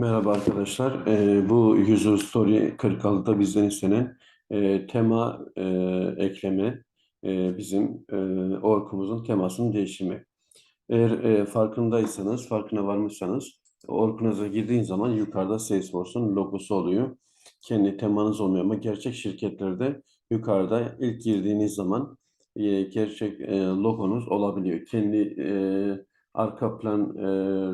Merhaba arkadaşlar. Ee, bu User Story 46'da bizden istenen e, tema e, ekleme e, bizim e, orkumuzun temasını değiştirmek. Eğer e, farkındaysanız, farkına varmışsanız orkunuza girdiğin zaman yukarıda Salesforce'un logosu oluyor. Kendi temanız olmuyor ama gerçek şirketlerde yukarıda ilk girdiğiniz zaman e, gerçek e, logonuz olabiliyor. Kendi e, arka plan e,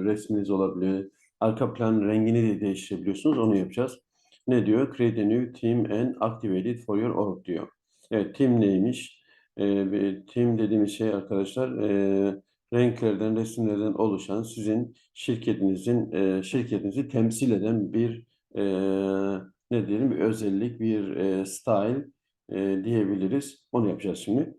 resminiz olabiliyor Arka plan rengini de değiştirebiliyorsunuz. Onu yapacağız. Ne diyor? Create a new team and activate it for your org diyor. Evet, team neymiş? Ee, team dediğimiz şey arkadaşlar e, renklerden, resimlerden oluşan sizin şirketinizin e, şirketinizi temsil eden bir e, ne diyelim bir özellik, bir e, style e, diyebiliriz. Onu yapacağız şimdi.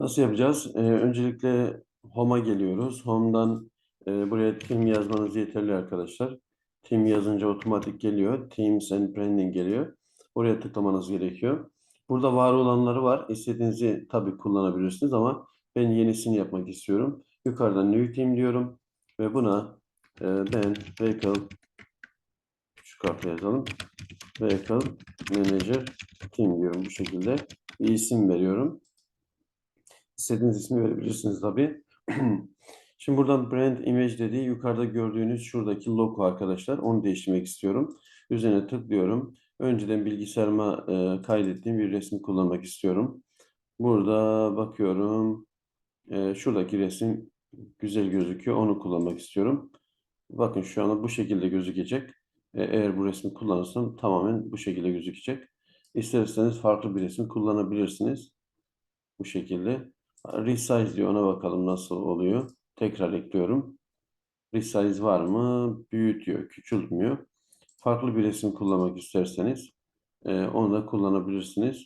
Nasıl yapacağız? E, öncelikle Home'a geliyoruz. Home'dan e, buraya team yazmanız yeterli arkadaşlar. Team yazınca otomatik geliyor. Teams and Branding geliyor. Oraya tıklamanız gerekiyor. Burada var olanları var. İstediğinizi tabii kullanabilirsiniz ama ben yenisini yapmak istiyorum. Yukarıdan New Team diyorum ve buna e, ben Vehicle şu kartı yazalım. Vehicle Manager Team diyorum bu şekilde. Bir isim veriyorum. İstediğiniz ismi verebilirsiniz tabii. Şimdi buradan brand image dediği yukarıda gördüğünüz şuradaki logo arkadaşlar. Onu değiştirmek istiyorum. Üzerine tıklıyorum. Önceden bilgisayarıma e, kaydettiğim bir resim kullanmak istiyorum. Burada bakıyorum. E, şuradaki resim güzel gözüküyor. Onu kullanmak istiyorum. Bakın şu anda bu şekilde gözükecek. E, eğer bu resmi kullanırsam tamamen bu şekilde gözükecek. İsterseniz farklı bir resim kullanabilirsiniz. Bu şekilde. Resize diyor. Ona bakalım nasıl oluyor. Tekrar ekliyorum. Resize var mı? Büyütüyor, küçültmüyor. Farklı bir resim kullanmak isterseniz e, onu da kullanabilirsiniz.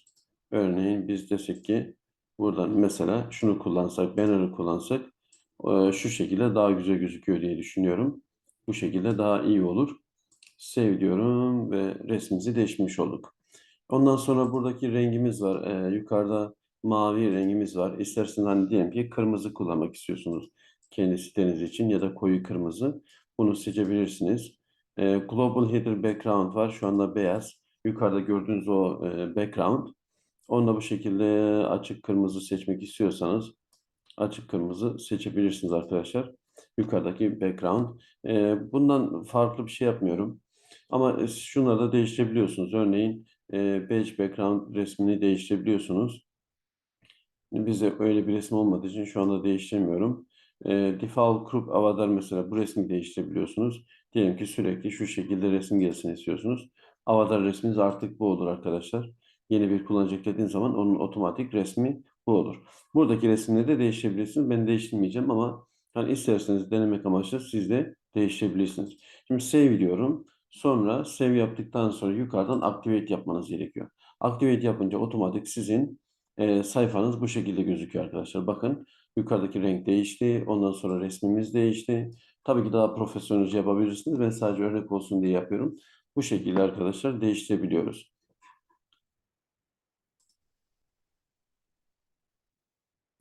Örneğin biz desek ki buradan mesela şunu kullansak, banner'ı kullansak e, şu şekilde daha güzel gözüküyor diye düşünüyorum. Bu şekilde daha iyi olur. Save diyorum ve resmimizi değişmiş olduk. Ondan sonra buradaki rengimiz var. E, yukarıda mavi rengimiz var. İsterseniz hani diyelim ki kırmızı kullanmak istiyorsunuz kendi siteniz için ya da koyu kırmızı. Bunu seçebilirsiniz. E, Global Header Background var. Şu anda beyaz. Yukarıda gördüğünüz o e, background. Onu da bu şekilde açık kırmızı seçmek istiyorsanız açık kırmızı seçebilirsiniz arkadaşlar. Yukarıdaki background. E, bundan farklı bir şey yapmıyorum. Ama şunları da değiştirebiliyorsunuz. Örneğin e, badge background resmini değiştirebiliyorsunuz. Bizde öyle bir resim olmadığı için şu anda değiştirmiyorum. E, default group avatar mesela bu resmi değiştirebiliyorsunuz. Diyelim ki sürekli şu şekilde resim gelsin istiyorsunuz. Avatar resminiz artık bu olur arkadaşlar. Yeni bir kullanıcı eklediğiniz zaman onun otomatik resmi bu olur. Buradaki resimleri de değiştirebilirsiniz. Ben değiştirmeyeceğim ama hani isterseniz denemek amaçlı siz de değiştirebilirsiniz. Şimdi save diyorum. Sonra save yaptıktan sonra yukarıdan activate yapmanız gerekiyor. Activate yapınca otomatik sizin e, sayfanız bu şekilde gözüküyor arkadaşlar. Bakın yukarıdaki renk değişti. Ondan sonra resmimiz değişti. Tabii ki daha profesyonelce yapabilirsiniz. Ben sadece örnek olsun diye yapıyorum. Bu şekilde arkadaşlar değiştirebiliyoruz.